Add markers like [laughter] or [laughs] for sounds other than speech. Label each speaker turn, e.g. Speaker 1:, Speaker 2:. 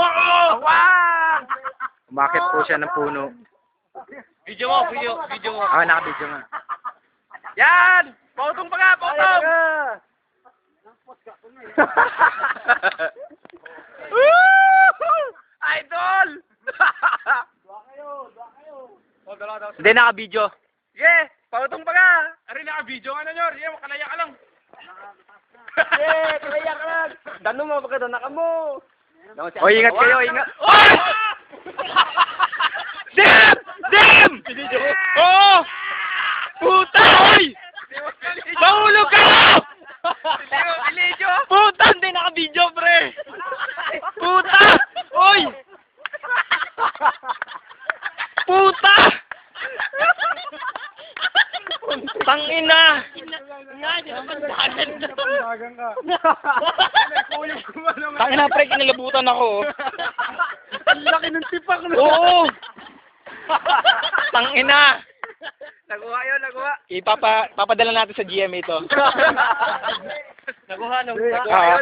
Speaker 1: Wow!
Speaker 2: Umakit po siya ng puno.
Speaker 1: Video mo, video, video mo.
Speaker 2: Ah, nakabidyo nga.
Speaker 1: Yan! Potong pa nga! Woo! Idol!
Speaker 2: Hindi, nakabidyo.
Speaker 1: Yeah! Pautong pa ka! Ari, naka-video ka na, Nyor. Yeah, makalaya ka lang. yeah, kalaya ka lang. Dano mo, baka dana ka mo.
Speaker 2: O, ingat kayo, ingat.
Speaker 1: Oy!
Speaker 2: Dim! Dim!
Speaker 1: Oh! Puta! Oy! Mahulog ka! Puta, hindi naka-video, pre! Puta! Oy! Puta! Tangina! [laughs] Tangina, pre, kinalabutan ako.
Speaker 2: Ang laki ng tipak no?
Speaker 1: Oo! Tangina!
Speaker 2: Nakuha yun, nakuha.
Speaker 1: Ipapa, papadala natin sa GMA to. [laughs]
Speaker 2: Nakuha nung...
Speaker 1: Ah.